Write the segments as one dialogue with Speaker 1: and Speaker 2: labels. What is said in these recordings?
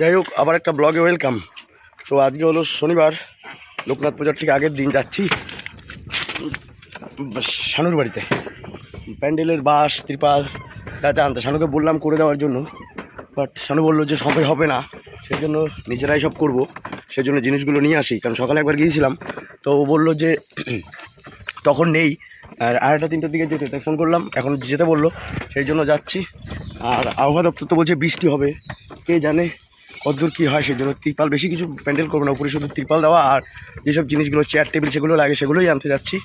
Speaker 1: যাই হোক, আবার একটা ব্লগে ওয়েলকাম তো আজকে হলো শনিবার, লোকনাথ পূজার ঠিক আগের দিন যাচ্ছি। শানুর বাড়িতে। প্যান্ডেলের বাস, ত্রিপাল, যা যা আনতে। শানুকে বললাম করে দেওয়ার জন্য বাট শানু বলল যে সবাই হবে না সেই জন্য নিজেরাই সব করব। সেই জন্য জিনিসগুলো নিয়ে আসি, কারণ সকালে একবার গিয়েছিলাম, তো ও বলল যে তখন নেই, আর আড়াইটা, তিনটার দিকে যেতে। তাই ফোন করলাম, এখন যেতে বলল, সেই জন্য যাচ্ছি। আর আবহাওয়া দপ্তর তো বলছে বৃষ্টি হবে, কে জানে? কতদূর কী হয় সেই জন্য তিরপাল, বেশি কিছু প্যান্ডেল করব না, উপরে শুধু ত্রিপাল দেওয়া আর যেসব জিনিসগুলো চেয়ার টেবিল সেগুলো লাগে সেগুলোই আনতে যাচ্ছি।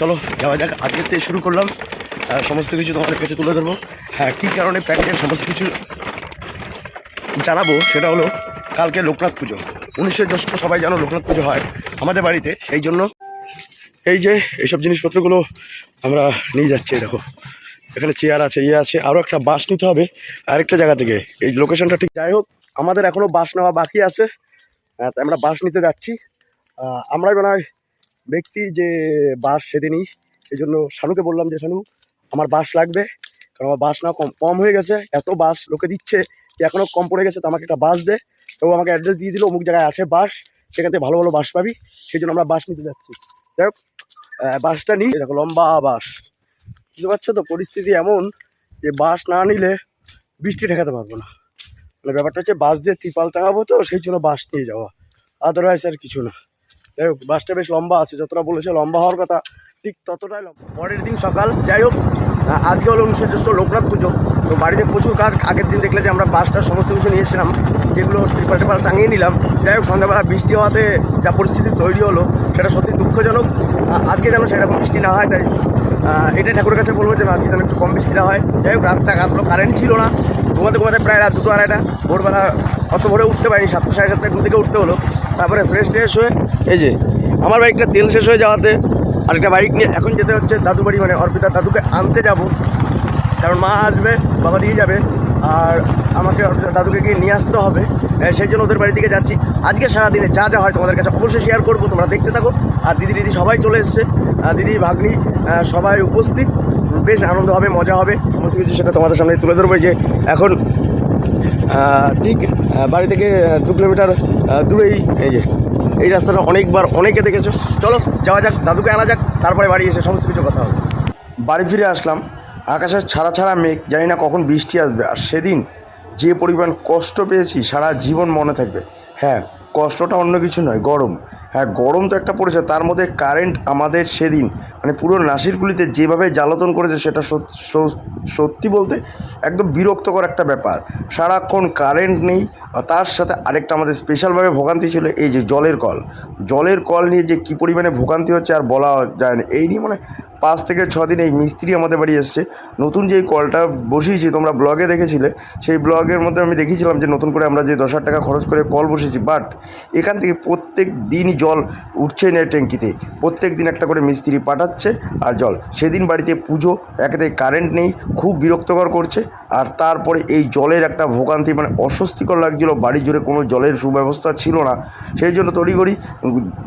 Speaker 1: চলো, যাওয়া যাক। আজকের থেকে শুরু করলাম। সমস্ত কিছু তোমাদের কাছে তুলে ধরবো। হ্যাঁ কী কারণে প্যান্ডেল সমস্ত কিছু জানাব সেটা হলো কালকে লোকনাথ পুজো। উনিশে জ্যৈষ্ঠ সবাই জানো লোকনাথ পুজো হয় আমাদের বাড়িতে, সেই জন্য এই যে এইসব জিনিসপত্রগুলো আমরা নিয়ে যাচ্ছি দেখো। এখানে চেয়ার আছে ইয়ে আছে আরও একটা বাস নিতে হবে আরেকটা জায়গা থেকে। এই লোকেশনটা ঠিক যাই হোক আমাদের এখনও বাস নেওয়া বাকি আছে। আমরা বাস নিতে যাচ্ছি। আহ, আমরাই মনে হয় ব্যক্তি যে বাস সেদিনই। এই জন্য শানুকে বললাম যে শানু আমার বাস লাগবে। কারণ আমার বাস না কম কম হয়ে গেছে। এত বাস লোকে দিচ্ছে যে এখনও কম পড়ে গেছে তো আমাকে একটা বাস দে। তো আমাকে অ্যাড্রেস দিয়ে দিল অমুক জায়গায় আছে বাস সেখান থেকে ভালো ভালো বাস পাবি। সেই জন্য আমরা বাস নিতে যাচ্ছি। যাই হোক বাসটা নিই। দেখো লম্বা বাস। বুঝতে পারছ তো? পরিস্থিতি এমন যে বাস না নিলে বৃষ্টি ঠেকাতে পারব না। মানে ব্যাপারটা হচ্ছে বাস দিয়ে ত্রিপাল টাকাবো তো, সেই জন্য বাস নিয়ে যাওয়া। আদারওয়াইজ আর কিছু না। যাই হোক, বাসটা বেশ লম্বা আছে, যতটা বলেছে লম্বা হওয়ার কথা, ঠিক ততটাই লম্বা। পরের দিন সকাল, যাই হোক আজকে হলো উনিশশো জ্যৈষ্ঠ লোকনাথ পুজো। তো বাড়িতে প্রচুর কাজ, আগের দিন দেখলে যে আমরা বাসটার সমস্ত কিছু নিয়েছিলাম যেগুলো ত্রিপাল টিপাল টাঙিয়ে নিলাম। যাই হোক, সন্ধ্যাবেলা বৃষ্টি হওয়াতে যা পরিস্থিতি তৈরি হলো, সেটা সত্যি দুঃখজনক। আজকে যেন সেরকম বৃষ্টি না হয়, তাই এটাই ঠাকুরের কাছে বলব যে, আজকে যেন একটু কম বৃষ্টি না হয়। যাই হোক রাতটা কাটলো কারেন্ট ছিল না। ঘুমাতে ঘুমাতে প্রায় রাত দুটো আড়াইটা, ভোরবেলা অত ভোরে উঠতে পারিনি, সাতটা সাড়ে সাতটা ঘুম থেকে উঠতে হলো। তারপরে ফ্রেশ ট্রেশ হয়ে, এই যে, আমার বাইকটা তেল শেষ হয়ে যাওয়াতে আরেকটা বাইক নিয়ে এখন যেতে হচ্ছে দাদু বাড়ি মানে অর্পিতার দাদুকে আনতে যাব। কারণ মা আসবে, বাবা দিয়ে যাবে, আর আমাকে দাদুকে গিয়ে নিয়ে আসতে হবে। সেই জন্য ওদের বাড়ি থেকে যাচ্ছি। আজকে সারাদিনে যা যা হয় তোমাদের কাছে অবশ্যই শেয়ার করব, তোমরা দেখতে থাকো। আর দিদি দিদি সবাই চলে এসছে। দিদি, ভাগ্নি সবাই উপস্থিত। বেশ আনন্দ হবে, মজা হবে। সমস্ত কিছু সেটা তোমাদের সামনে তুলে ধরবো যে এখন ঠিক বাড়ি থেকে দু কিলোমিটার দূরেই এই যে, এই রাস্তাটা অনেকবার অনেকে দেখেছ। চলো, যাওয়া যাক, দাদুকে আনা যাক, তারপরে বাড়ি এসে সমস্ত কিছু কথা হবে। বাড়ি ফিরে আসলাম, আকাশের ছাড়া ছাড়া মেঘ, জানি না কখন বৃষ্টি আসবে, আর সেদিন যে পরিমাণ কষ্ট পেয়েছি, সারা জীবন মনে থাকবে। হ্যাঁ কষ্টটা অন্য কিছু নয়, গরম। হ্যাঁ গরম তো একটা পড়েছে, তার মধ্যে কারেন্ট আমাদের সেদিন মানে পুরো নাসিরগুলিতে যেভাবে জ্বালাতন করেছে সেটা সত- সত- সত্যি বলতে একদম বিরক্তকর একটা ব্যাপার। সারাক্ষণ কারেন্ট নেই তার সাথে আরেকটা আমাদের স্পেশালভাবে ভোগান্তি ছিল এই যে জলের কল। জলের কল নিয়ে যে কী পরিমাণে ভোগান্তি হচ্ছে আর বলা যায় না। এই নিয়ে মানে পাঁচ থেকে ছ দিন এই মিস্ত্রি আমাদের বাড়ি এসছে। নতুন যেই কলটা বসিয়েছি, তোমরা ব্লগে দেখেছিলে, সেই ব্লগের মধ্যে আমি দেখেছিলাম যে নতুন করে আমরা যে দশ হাজার টাকা খরচ করে কল বসেছি বাট এখান থেকে প্রত্যেক দিনই জল উঠছে না ট্যাঙ্কিতে। প্রত্যেক দিন একটা করে মিস্ত্রি পাঠাচ্ছে আর জল। সেদিন বাড়িতে পুজো একেতে কারেন্ট নেই, খুব বিরক্তকর করছে। আর তারপরে এই জলের একটা ভোগান্তি মানে অস্বস্তিকর লাগছিল। বাড়ি জুড়ে কোনো জলের সুব্যবস্থা ছিল না। সেই জন্য তড়িঘড়ি,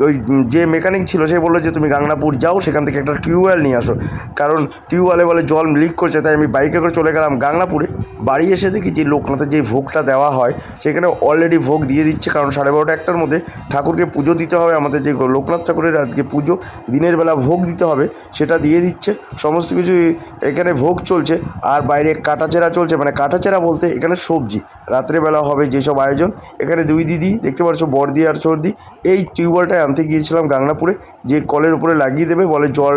Speaker 1: ওই যে মেকানিক ছিল, সে বলল যে, তুমি গাংনাপুর যাও, সেখান থেকে একটা টিউবওয়েল নিয়ে আসো। কারণ টিউবওয়েলে বলে জল লিক করছে, তাই আমি বাইকে করে চলে গেলাম গাংনাপুরে। বাড়ি এসে দেখি যে লোকনাথের যে ভোগটা দেওয়া হয়, সেখানে অলরেডি ভোগ দিয়ে দিচ্ছে। কারণ সাড়ে বারোটা একটার মধ্যে ঠাকুরকে পুজো দিতে হবে। আমাদের যে লোকনাথ ঠাকুরের আজকে পুজো, দিনের বেলা ভোগ দিতে হবে, সেটা দিয়ে দিচ্ছে। সমস্ত কিছু এখানে ভোগ চলছে। আর বাইরে কাটাচেরা চলছে মানে কাটাচেরা বলতে এখানে সবজি। রাত্রেবেলা হবে যেসব আয়োজন, এখানে দুই দিদি, দেখতে পাচ্ছ বর্দি আর সর্দি, এই টিউবওয়েলটায় আনতে গিয়েছিলাম গাংনাপুরে, যে কলের উপরে লাগিয়ে দেবে, বলে জল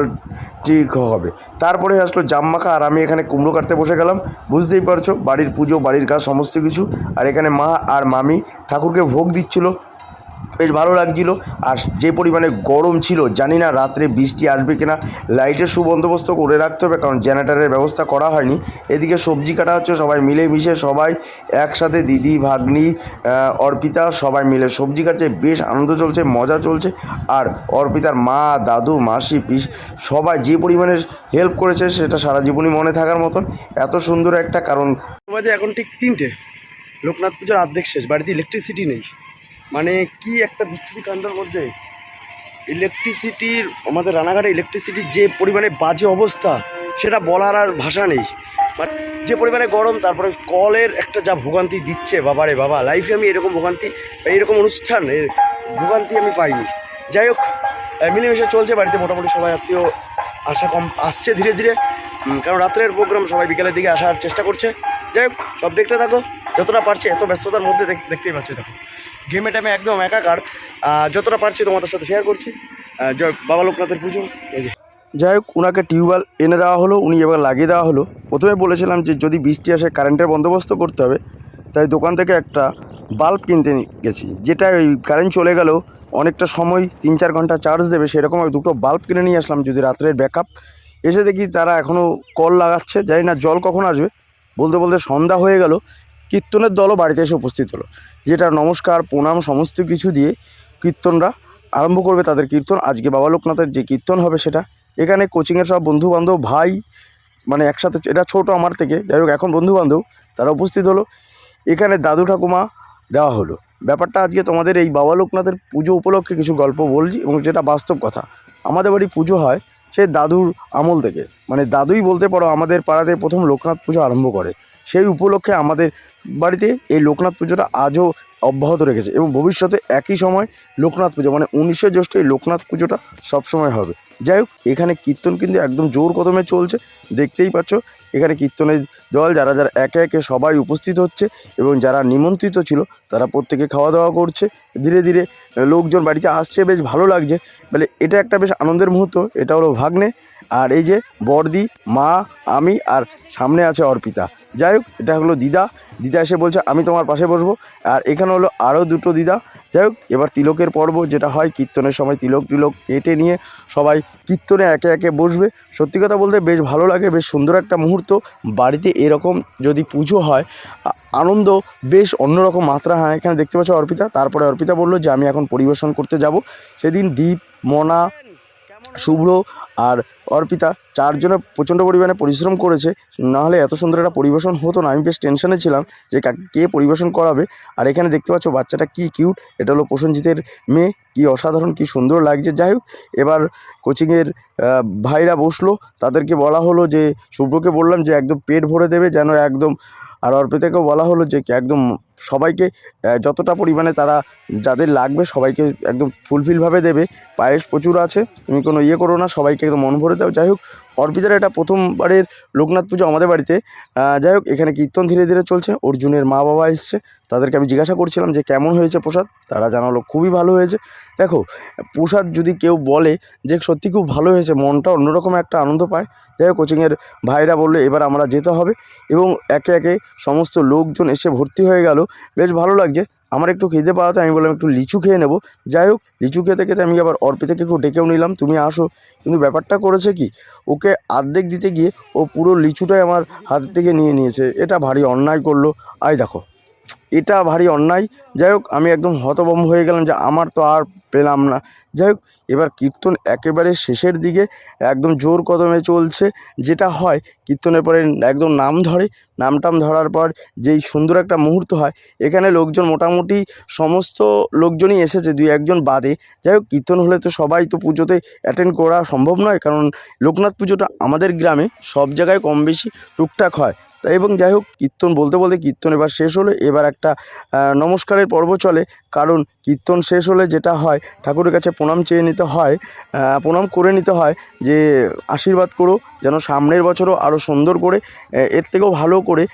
Speaker 1: ঠিক হবে। তারপরে আসলো জামমাখা, আর আমি এখানে কুমড়ো কাটতে বসে গেলাম। বুঝতেই পারছ, বাড়ির পুজো, বাড়ির কাজ, সমস্ত কিছু। আর এখানে মা আর মামি ঠাকুরকে ভোগ দিচ্ছিল বেশ ভালো লাগছিল। আর যে পরিমাণে গরম ছিল, জানি না রাত্রে বৃষ্টি আসবে কিনা। লাইটের সুবন্দোবস্ত করে রাখতে হবে, কারণ জেনারেটারের ব্যবস্থা করা হয়নি। এদিকে সবজি কাটা হচ্ছে, সবাই মিলে মিশে সবাই একসাথে দিদি, ভাগ্নি অর্পিতা সবাই মিলে সবজি কাটছে, বেশ আনন্দ চলছে, মজা চলছে। আর অর্পিতার মা, দাদু, মাসি, পিস সবাই যে পরিমাণে হেল্প করেছে, সেটা সারা জীবনই মনে থাকার মতন। এত সুন্দর একটা কারণ। এখন ঠিক তিনটে। লোকনাথ পুজোর অর্ধেক শেষ, বাড়িতে ইলেকট্রিসিটি নেই। মানে কি একটা বিচ্ছিরি কাণ্ডের মধ্যে ইলেকট্রিসিটির আমাদের রানাঘাটে ইলেকট্রিসিটির যে পরিমাণে বাজে অবস্থা, সেটা বলার আর ভাষা নেই। মানে যে পরিমাণে গরম, তারপরে কলের একটা যা ভোগান্তি দিচ্ছে, বাবারে বাবা লাইফে আমি এরকম ভোগান্তি, এরকম অনুষ্ঠান ভোগান্তি আমি পাইনি। যাই হোক মিলেমিশে চলছে বাড়িতে মোটামুটি সবাই আত্মীয় আসা কম আসছে ধীরে ধীরে। কারণ রাত্রের প্রোগ্রাম সবাই বিকেলের দিকে আসার চেষ্টা করছে। যাই হোক, সব দেখতে থাকো, যতটা পারছে এত ব্যস্ততার মধ্যে দেখ- দেখতেই পাচ্ছি, দেখো। গেমে টাইমে একদম একাকার। যতটা পারছি তোমাদের সাথে শেয়ার করছি। জয় বাবা লোকনাথের পুজো। যাই হোক ওনাকে টিউবওয়েল এনে দেওয়া হলো, উনি এবার লাগিয়ে দেওয়া হলো। প্রথমে বলেছিলাম যে, যদি বৃষ্টি আসে কারেন্টের বন্দোবস্ত করতে হবে। তাই দোকান থেকে একটা বাল্ব কিনতে গেছি। যেটা ওই কারেন্ট চলে গেলেও অনেকটা সময় তিন চার ঘণ্টা চার্জ দেবে, সেরকম দুটো বাল্ব কিনে নিয়ে আসলাম যদি রাত্রের ব্যাকআপ এসে দেখি তারা এখনও কল লাগাচ্ছে। জানি না জল কখন আসবে। বলতে বলতে সন্ধ্যা হয়ে গেল। কীর্তনের দলও বাড়িতে এসে উপস্থিত হলো। যেটা নমস্কার, প্রণাম, সমস্ত কিছু দিয়ে কীর্তনরা আরম্ভ করবে তাদের কীর্তন। আজকে বাবা লোকনাথের যে কীর্তন হবে সেটা। এখানে কোচিংয়ের সব বন্ধু বান্ধব ভাই মানে একসাথে, এটা ছোট আমার থেকে, যাই হোক, এখন বন্ধু বান্ধব তারা উপস্থিত হলো। এখানে দাদু ঠাকুমা দেওয়া হলো। ব্যাপারটা আজকে তোমাদের এই বাবা লোকনাথের পুজো উপলক্ষে কিছু গল্প বলছি এবং যেটা বাস্তব কথা। আমাদের বাড়ি পুজো হয় সে দাদুর আমল থেকে। মানে দাদুই বলতে পারো আমাদের পাড়াতে প্রথম লোকনাথ পুজো আরম্ভ করে। সেই উপলক্ষে আমাদের বাড়িতে এই লোকনাথ পুজোটা আজও অব্যাহত রেখেছে এবং ভবিষ্যতে একই সময় লোকনাথ পুজো মানে উনিশে জ্যৈষ্ঠ এই লোকনাথ পুজোটা সবসময় হবে। যাই হোক, এখানে কীর্তন কিন্তু একদম জোর কদমে চলছে। দেখতেই পাচ্ছ, এখানে কীর্তনের দল যারা যারা একে একে সবাই উপস্থিত হচ্ছে এবং যারা নিমন্ত্রিত ছিল, তারা প্রত্যেকে খাওয়া দাওয়া করছে। ধীরে ধীরে লোকজন বাড়িতে আসছে, বেশ ভালো লাগছে। বলে, এটা একটা বেশ আনন্দের মুহূর্ত, এটা হলো ভাগ্নে। আর এই যে বর্দি মা, আমি আর সামনে আছে অর্পিতা। যাই হোক, এটা হলো দিদা। দিদা এসে বলছে, আমি তোমার পাশে বসবো। আর এখানে হলো আরও দুটো দিদা। যাই হোক এবার তিলকের পর্ব যেটা হয়, কীর্তনের সময় তিলক তিলক কেটে নিয়ে সবাই কীর্তনে একে একে বসবে। সত্যি কথা বলতে বেশ ভালো লাগে, বেশ সুন্দর একটা মুহূর্ত। বাড়িতে এরকম যদি পুজো হয় আনন্দ বেশ অন্যরকম মাত্রা। হয়, এখানে দেখতে পাচ্ছ অর্পিতা। তারপরে অর্পিতা বলল যে, আমি এখন পরিবেশন করতে যাব। সেদিন দীপ, মনা শুভ্র আর অর্পিতা চারজনে প্রচণ্ড পরিমাণে পরিশ্রম করেছে। নাহলে এত সুন্দর একটা পরিবেশন হতো না। আমি বেশ টেনশনে ছিলাম যে কে পরিবেশন করাবে। আর এখানে দেখতে পাচ্ছ বাচ্চাটা কি কিউট এটা হলো প্রসেনজিতের মেয়ে। কি অসাধারণ, কি সুন্দর লাগছে। যাই হোক, এবার কোচিংয়ের ভাইরা বসল। তাদেরকে বলা হলো যে, শুভ্রকে বললাম যে, একদম পেট ভরে দেবে যেন একদম আর অর্পিতাকেও বলা হলো যে, একদম সবাইকে যতটা পরিমাণে তারা যাদের লাগবে সবাইকে একদম ফুলফিলভাবে দেবে। পায়েস প্রচুর আছে, তুমি কোনো ইয়ে করো না, সবাইকে একদম মন ভরে দাও। যাই হোক, অর্পিতার এটা প্রথমবারের লোকনাথ পুজো আমাদের বাড়িতে। যাই হোক, এখানে কীর্তন ধীরে ধীরে চলছে। অর্জুনের মা বাবা এসছে। তাদেরকে আমি জিজ্ঞাসা করছিলাম যে, কেমন হয়েছে প্রসাদ? তারা জানালো, খুবই ভালো হয়েছে। দেখো, প্রসাদ যদি কেউ বলে যে, সত্যি খুব ভালো হয়েছে। মনটা অন্যরকম একটা আনন্দ পায়। যাই হোক, কোচিংয়ের ভাইরা বলল, এবার আমরা যেতে হবে। এবং একে একে সমস্ত লোকজন এসে ভর্তি হয়ে গেল। বেশ ভালো লাগছে। আমার একটু খিদে পাওয়াতে আমি বললাম, একটু লিচু খেয়ে নেব। যাই হোক, লিচু খেতে খেতে আমি আবার অর্পিতাকে একটু ডেকেও নিলাম। তুমি আসো। কিন্তু ব্যাপারটা করেছে কি, ওকে আর্ধেক দিতে গিয়ে ও পুরো লিচুটাই আমার হাত থেকে নিয়ে নিয়েছে। এটা ভারী অন্যায় করল। আয় দেখো, এটা ভারী অন্যায়। যাই হোক, আমি একদম হতভম্ব হয়ে গেলাম যে আমার তো আর পেলাম না। যাই হোক, এবার কীর্তন একেবারে শেষের দিকে একদম জোর কদমে চলছে। যেটা হয়, কীর্তনের পরে একদম নাম ধরে। নাম টাম ধরার পর যেই সুন্দর একটা মুহূর্ত হয়, এখানে লোকজন মোটামুটি সমস্ত লোকজনই এসেছে, দুই একজন বাদে। যাই হোক, কীর্তন হলে তো সবাই তো পুজোতে অ্যাটেন্ড করা সম্ভব নয়, কারণ লোকনাথ পুজোটা আমাদের গ্রামে সব জায়গায় কম বেশি টুকটাক হয়। এবং যাই হোক, কীর্তন বলতে বলতে কীর্তন এবার শেষ হলো। এবার একটা নমস্কারের পর্ব চলে। কারণ কীর্তন শেষ হলে যেটা হয়, ঠাকুরের কাছে প্রণাম চেয়ে নিতে হয় প্রণাম করে নিতে হয় যে আশীর্বাদ করো, যেন সামনের বছরও আরও সুন্দর করে এর থেকেও ভালো করে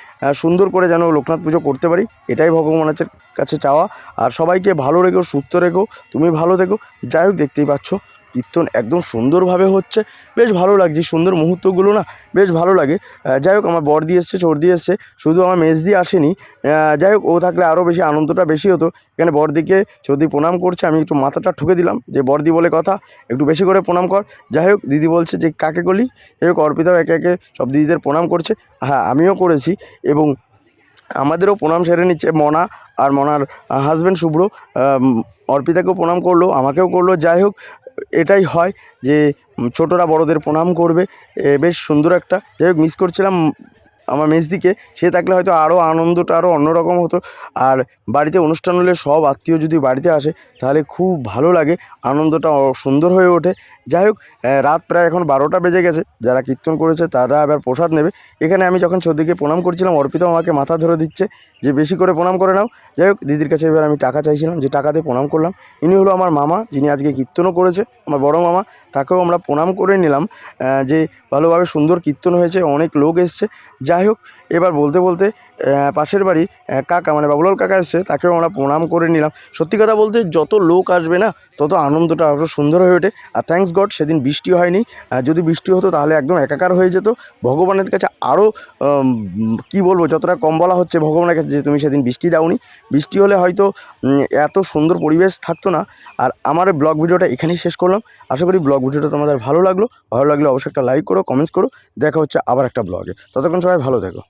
Speaker 1: সুন্দর করে যেন লোকনাথ পুজো করতে পারি। এটাই ভগবানের কাছে চাওয়া। আর সবাইকে ভালো রেখো, সুস্থ রেখো, তুমি ভালো থেকো। যাই হোক, দেখতেই পাচ্ছ। কীর্তন একদম সুন্দরভাবে হচ্ছে। বেশ ভালো লাগছে সুন্দর মুহূর্তগুলো না বেশ ভালো লাগে। যাই হোক, আমার বর্দি এসছে চর্দি এসছে, শুধু আমার মেজ দিয়ে আসেনি। যাই হোক, ও থাকলে আরও বেশি আনন্দটা বেশি হতো। এখানে বর্দিকে চর্দি প্রণাম করছে, আমি একটু মাথাটা ঠুকে দিলাম যে, বর্দি বলে কথা, একটু বেশি করে প্রণাম কর। যাই হোক, দিদি বলছে যে, কাকে করলি যাই হোক, অর্পিতাও একে একে সব দিদিদের প্রণাম করছে। হ্যাঁ আমিও করেছি এবং আমাদেরও প্রণাম সেরে নিচ্ছে মনা আর মনার হাজব্যান্ড শুভ্র। অর্পিতাকেও প্রণাম করল, আমাকেও করল। যাই হোক এটাই হয় যে ছোটরা বড়দের প্রণাম করবে। বেশ সুন্দর একটা, যাই মিস করছিলাম আমার মেজদিকে, সে থাকলে হয়তো আরও আনন্দটা আরও অন্যরকম হতো। আর বাড়িতে অনুষ্ঠান হলে সব আত্মীয় যদি বাড়িতে আসে, তাহলে খুব ভালো লাগে, আনন্দটা সুন্দর হয়ে ওঠে। যাই হোক রাত প্রায় এখন বারোটা বেজে গেছে। যারা কীর্তন করেছে তারা আবার প্রসাদ নেবে। এখানে আমি যখন সর্দিকে প্রণাম করছিলাম, অর্পিতা আমাকে মাথা ধরে দিচ্ছে যে, বেশি করে প্রণাম করে নাও। যাই হোক, দিদির কাছে এবার আমি টাকা চাইছিলাম, যে টাকাতে প্রণাম করলাম। ইনি হলো আমার মামা, যিনি আজকে কীর্তনও করেছে, আমার বড় মামা। তাকেও আমরা প্রণাম করে নিলাম যে ভালোভাবে সুন্দর কীর্তন হয়েছে, অনেক লোক এসছে। যাই হোক, এবার বলতে বলতে পাশের বাড়ি কাকা মানে বাবুলাল কাকা এসছে, তাকেও আমরা প্রণাম করে নিলাম। সত্যি কথা বলতে, যত লোক আসবে না তত আনন্দটা আরও সুন্দর হয়ে ওঠে। আর থ্যাঙ্কস গড সেদিন বৃষ্টি হয়নি। যদি বৃষ্টি হতো তাহলে একদম একাকার হয়ে যেত। ভগবানের কাছে আরও কি বলব, যতটা কম বলা হচ্ছে ভগবানের কাছে যে তুমি সেদিন বৃষ্টি দাওনি। বৃষ্টি হলে হয়তো এত সুন্দর পরিবেশ থাকতো না। আর আমার ব্লগ ভিডিওটা এখানেই শেষ করলাম। আশা করি ব্লগ ভিডিওটা তোমাদের ভালো লাগল। ভালো লাগলে অবশ্যই একটা লাইক করো কমেন্টস করো। দেখা হচ্ছে আবার একটা ব্লগে ততক্ষণ সবাই ভালো থেকো।